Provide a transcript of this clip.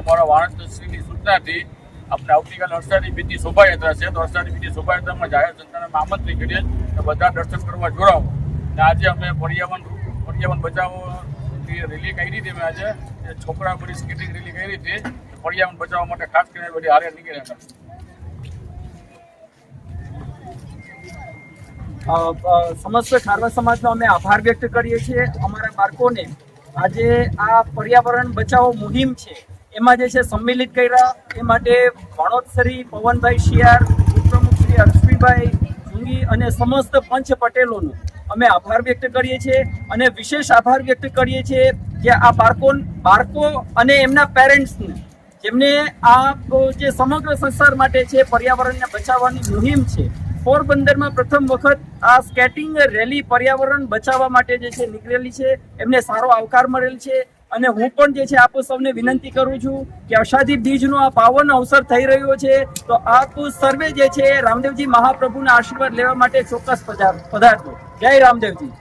અમારા વારાણસીની સૂચનાથી આપણે આવતીકાલે અષાઢી બીજી શોભાયાત્રા છે. તો અષાઢી બીજી શોભાયાત્રામાં જાહેર જનતાને આમંત્રિત કરીએ કે બધા દર્શન કરવા જોડાવો. અને આજે અમે પર્યાવરણ પર્યાવરણ બચાવો રેલી કરી હતી અમે આજે છોકરા બધી સ્કેટિંગ રેલી કરી હતી. પર્યાવરણ બચાવવા માટે ખાસ કરીને બધી હારે નીકળ્યા હતા. સમસ્ત ખારવા સમાજનો અમે આભાર વ્યક્ત કરીએ છીએ. અમારા બાળકોને આજે આ પર્યાવરણ બચાવો મુહિમ છે. એમાં જે છે સંમિલિત કર્યા, એ માટે ભણોત્સરી પવનભાઈ શિયાર ઉપપ્રમુખ શ્રી હર્ષવીભાઈ જુંગી અને સમસ્ત પંચ પટેલોનો અમે આભાર વ્યક્ત કરીએ છીએ અને વિશેષ આભાર વ્યક્ત કરીએ છીએ કે આ બાળકો બાળકો અને એમના પેરેન્ટ્સને, જેમને આ જે સમગ્ર સંસાર માટે છે પર્યાવરણને બચાવવાની મુહિમ છે પોરબંદરમાં પ્રથમ વખત આ સ્કેટિંગ રેલી પર્યાવરણ બચાવવા માટે જે છે નીકળેલી છે, એમને સારો આવકાર મળેલ છે. અને હું પણ જે છે આપ સૌને વિનંતી કરું છું કે અષાઢી બીજનો આ પાવન અવસર થઈ રહ્યો છે, તો આપ સર્વે જે છે રામદેવજી મહાપ્રભુના આશીર્વાદ લેવા માટે ચોક્કસ પધારો પધારજો. જય રામદેવજી.